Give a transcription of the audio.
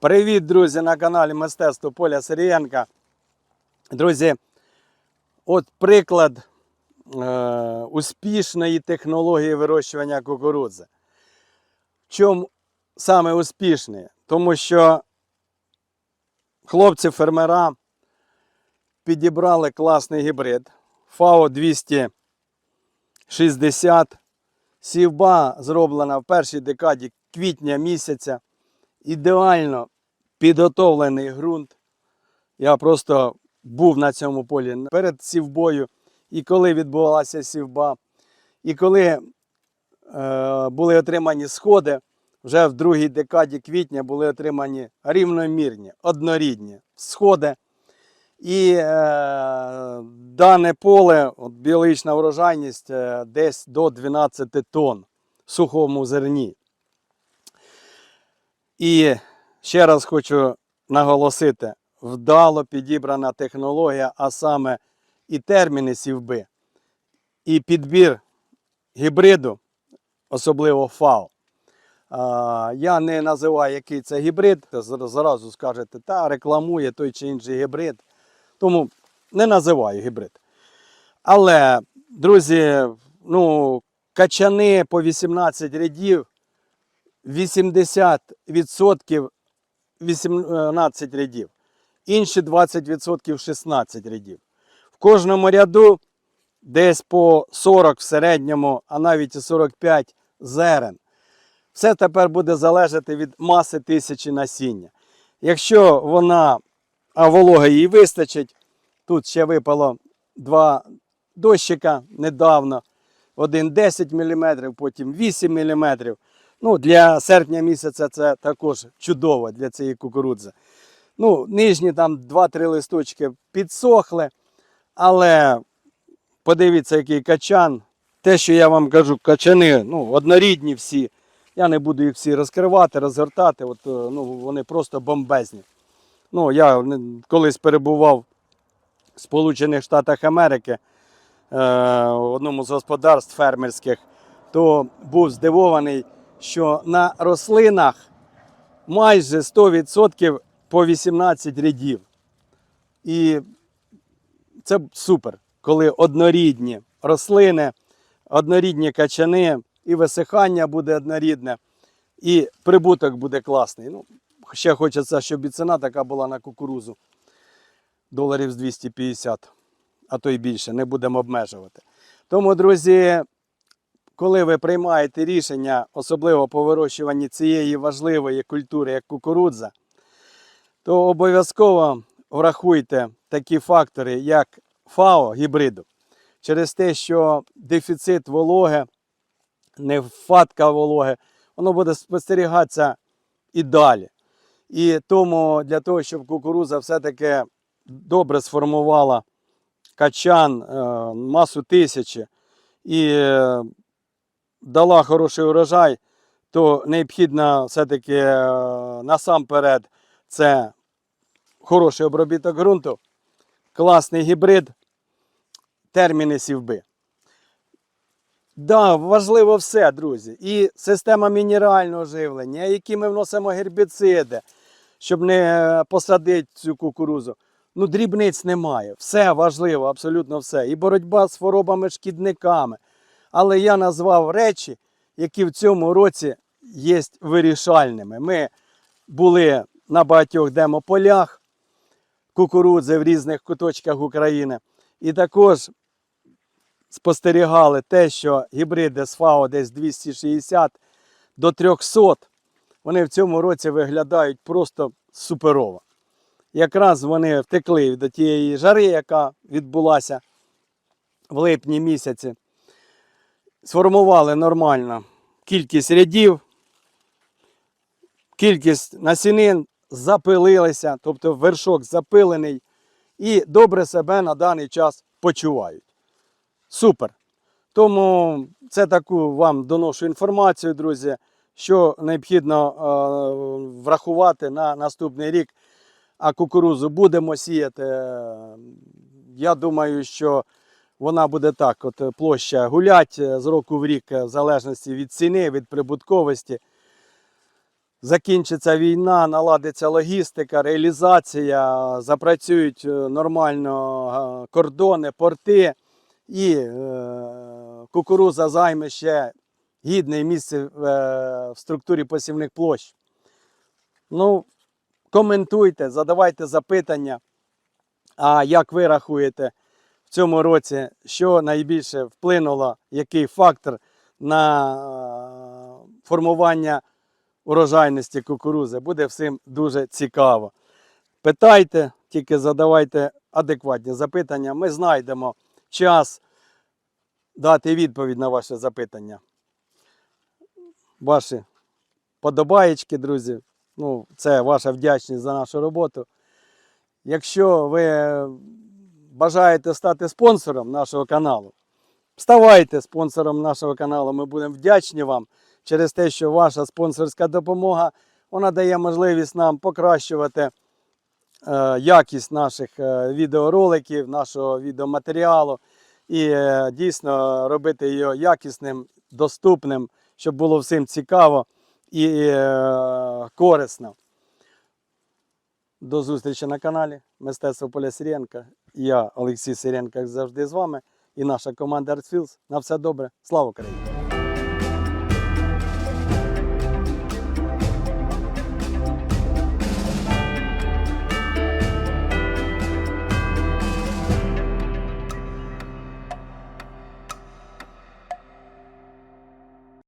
Привіт, друзі, на каналі Мистецтво Поля Сирієнка. Друзі, от приклад е, успішної технології вирощування кукурудзи. В чому саме успішний? Тому що хлопці-фермера підібрали класний гібрид ФАО 260. Сівба зроблена в першій декаді квітня місяця. Ідеально підготовлений ґрунт. Я просто був на цьому полі перед сівбою, і коли відбувалася сівба, і коли е, були отримані сходи, вже в другій декаді квітня були отримані рівномірні, однорідні сходи. І е, дане поле, от, біологічна врожайність е, десь до 12 тонн в сухому зерні. І ще раз хочу наголосити: вдало підібрана технологія, а саме і терміни сівби, і підбір гібриду, особливо ФАО. Я не називаю, який це гібрид. Зразу скажете, та рекламує той чи інший гібрид. Тому не називаю гібрид. Але, друзі, ну, качани по 18 рядів, 80% 18 рядів, інші 20% 16 рядів. В кожному ряду десь по 40 в середньому, а навіть і 45 зерен. Все тепер буде залежати від маси тисячі насіння. Якщо вона, а вологи їй вистачить, тут ще випало два дощика недавно, один 10 мм, потім 8 мм. Ну, для серпня місяця це також чудово для цієї кукурудзи. Ну, нижні там 2-3 листочки підсохли, але подивіться, який качан. Те, що я вам кажу, качани, ну, однорідні всі. Я не буду їх всі розкривати, розгортати. От, е, ну, вони просто бомбезні. Ну, я колись перебував в Сполучених Штатах Америки е, в одному з господарств фермерських, то був здивований, що на рослинах майже 100% по 18 рядів. І це супер, коли однорідні рослини, однорідні качани, і висихання буде однорідне, і прибуток буде класний. Ну, ще хочеться, щоб і ціна така була на кукурузу. Доларів з 250, а то й більше, не будемо обмежувати. Тому, друзі, коли ви приймаєте рішення, особливо по вирощуванні цієї важливої культури, як кукурудза, то обов'язково врахуйте такі фактори, як ФАО гібриду, через те, що дефіцит вологи, нехватка вологи, воно буде спостерігатися і далі. І тому для того, щоб кукурудза все-таки добре сформувала качан, е, масу тисячі і е, дала хороший урожай, то необхідно все-таки е, насамперед це хороший обробіток ґрунту, класний гібрид, терміни сівби. Да, важливо все, друзі. І система мінерального живлення, які ми вносимо гербіциди, щоб не посадити цю кукурузу. Ну, дрібниць немає. Все важливо, абсолютно все. І боротьба з хворобами шкідниками. Але я назвав речі, які в цьому році є вирішальними. Ми були на багатьох демополях кукурудзи в різних куточках України. І також спостерігали те, що гібриди з ФАО десь 260 до 300, вони в цьому році виглядають просто суперово. Якраз вони втекли від тієї жари, яка відбулася в липні місяці. Сформували нормально кількість рядів, кількість насінин запилилися, тобто вершок запилений, і добре себе на даний час почувають. Супер. Тому це таку вам доношу інформацію, друзі, що необхідно е, врахувати на наступний рік. А кукурузу будемо сіяти. Е, Я думаю, що вона буде так: от е, площа гулять е, з року в рік, е, в залежності від ціни, від прибутковості. закінчиться війна, наладиться логістика, реалізація, запрацюють нормально кордони, порти, і кукуруза займе ще гідне місце в, структурі посівних площ. Ну, коментуйте, задавайте запитання. А як ви рахуєте цьому році, що найбільше вплинуло, який фактор на е, формування урожайності кукурузи? Буде всім дуже цікаво. Питайте, тільки задавайте адекватні запитання. Ми знайдемо час дати відповідь на ваше запитання. Ваші подобаєчки, друзі. Ну, це ваша вдячність за нашу роботу. Якщо ви бажаєте стати спонсором нашого каналу, ставайте спонсором нашого каналу. Ми будемо вдячні вам через те, що ваша спонсорська допомога вона дає можливість нам покращувати е, якість наших е, відеороликів, нашого відеоматеріалу і е, дійсно робити його якісним, доступним, щоб було всім цікаво і корисно. До зустрічі на каналі Мистецтво Поля Сиренка. Я Олексій Сиренко, як завжди з вами, і наша команда ArtFields. На все добре. Слава Україні!